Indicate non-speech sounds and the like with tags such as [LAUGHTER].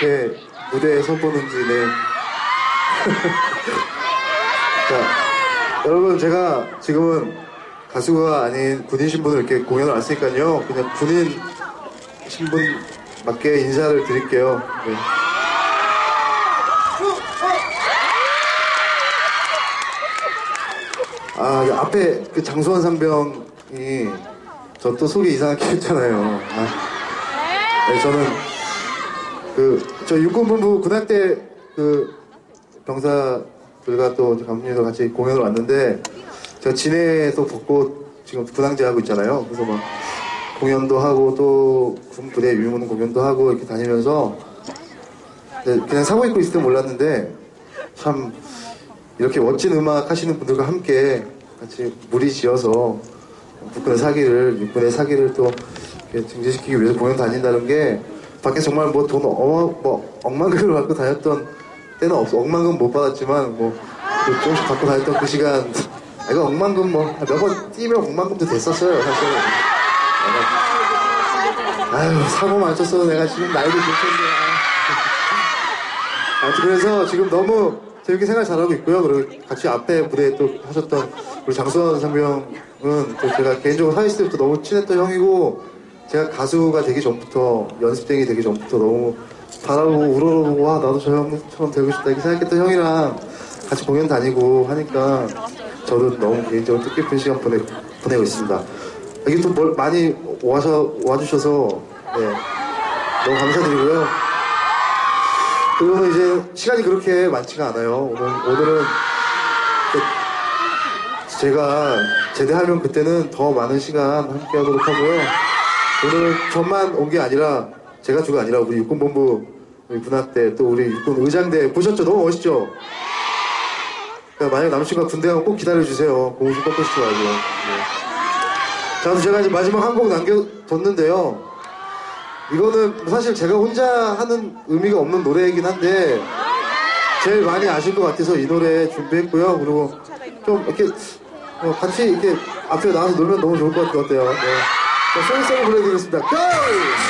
이렇게 무대에 서보는지, 네. [LAUGHS] 자, 여러분, 제가 지금은 가수가 아닌 군인 신분을 이렇게 공연을 왔으니까요. 그냥 군인 신분 맞게 인사를 드릴게요. 네. 아, 이 앞에 그 장수원 상병이 저 또 속이 이상하게 [LAUGHS] 했잖아요. 아, 네, 저는 그 저 육군본부 군악대 그 병사들과 또 감독님과 같이 공연을 왔는데 제가 진해에서 벚꽃 지금 군항제 하고 있잖아요. 그래서 막 공연도 하고 또 군부대 유문 공연도 하고 이렇게 다니면서 네, 그냥 사고 입고 있을 때 몰랐는데 참 이렇게 멋진 음악 하시는 분들과 함께 같이 무리 지어서 국군의 사기를 육군의 사기를 또 증진시키기 위해서 공연 다닌다는 게 밖에 정말 뭐 돈 어마 뭐 억만금을 받고 다녔던 때는 없 억만금 못 받았지만 뭐 조금씩 받고 다녔던 그 시간 아, 이거 억만금 뭐 몇 번 뛰면 억만금도 됐었어요 사실 내가, 아유 사고 많 쳤어 내가 지금 나이도 들 텐데 아. 그래서 지금 너무 재밌게 생활 잘하고 있고요. 그리고 같이 앞에 무대에 또 하셨던 우리 장수원 상병은 또 제가 개인적으로 사회시 때부터 너무 친했던 형이고 제가 가수가 되기 전부터 연습생이 되기 전부터 너무 바라보고 우러러보고 와 나도 저 형처럼 되고 싶다 이렇게 생각했던 형이랑 같이 공연 다니고 하니까 저도 너무 개인적으로 뜻깊은 시간 보내, 보내고 있습니다. 여기 또 뭘 많이 와서 와주셔서 네, 너무 감사드리고요. 그리고 이제 시간이 그렇게 많지가 않아요. 오늘, 오늘은 그 제가 제대하면 그때는 더 많은 시간 함께 하도록 하고요. 오늘은 저만 온 게 아니라 제가 주가 아니라 우리 육군본부 우리 군악대 또 우리 육군 의장대 보셨죠? 너무 멋있죠? 그러니까 만약 남친과 군대 가면 꼭 기다려주세요. 공식 꺾으시지 말고. 네. 자, 그럼 제가 이제 마지막 한 곡 남겨뒀는데요. 이거는 사실 제가 혼자 하는 의미가 없는 노래이긴 한데 제일 많이 아실 것 같아서 이 노래 준비했고요. 그리고 좀 이렇게 어, 같이 이렇게 앞에 나와서 놀면 너무 좋을 것 같아요. 네. 자, 소리소리 불러드리겠습니다. 고!